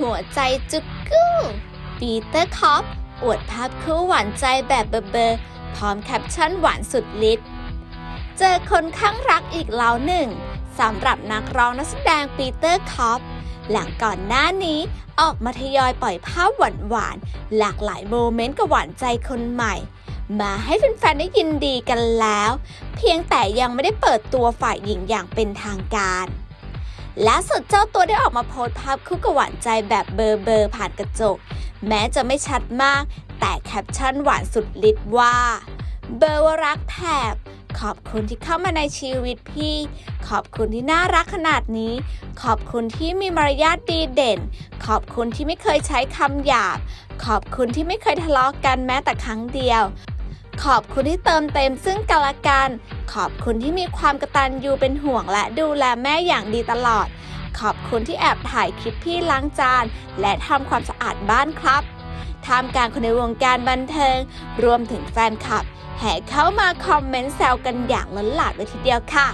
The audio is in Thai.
หัวใจจุกกู้ ปีเตอร์คอปอวดภาพคู่หวานใจแบบเบอร์เบอร์พร้อมแคปชั่นหวานสุดฤทธิ์เจอคนข้างรักอีกแล้วหนึ่งสำหรับนักร้องนักแสดงปีเตอร์คอปหลังก่อนหน้านี้ออกมาทยอยปล่อยภาพหวานๆหลากหลายโมเมนต์กับหวานใจคนใหม่ มาให้แฟนๆได้ยินดีกันแล้ว เพียงแต่ยังไม่ได้เปิดตัวฝ่ายหญิงอย่างเป็นทางการ ล่าสุดเจ้าตัวได้ออกมาโพสต์ภาพคู่กับหวานใจแบบเบอร์เบอร์ผ่านกระจก แม้จะไม่ชัดมาก แต่แคปชั่นหวานสุดฤทธิ์ว่า เบอร์วรักแถบ ขอบคุณที่เข้ามาในชีวิตพี่ ขอบคุณที่น่ารักขนาดนี้ ขอบคุณที่มีมารยาทดีเด่น ขอบคุณที่ไม่เคยใช้คำหยาบ ขอบคุณที่ไม่เคยทะเลาะกันแม้แต่ครั้งเดียว ขอบคุณที่เติมเต็มซึ่งกันและกัน ขอบคุณที่มีความกระตันยูเป็นห่วงและดูแลแม่อย่างดีตลอด ขอบคุณที่แอบถ่ายคลิปพี่ล้างจาน และทำความสะอาดบ้านครับท่ามกลางคนในวงการบันเทิง รวมถึงแฟนคลับ แห่เข้ามาคอมเมนต์แซวกันอย่างล้นหลามเลยทีเดียวค่ะ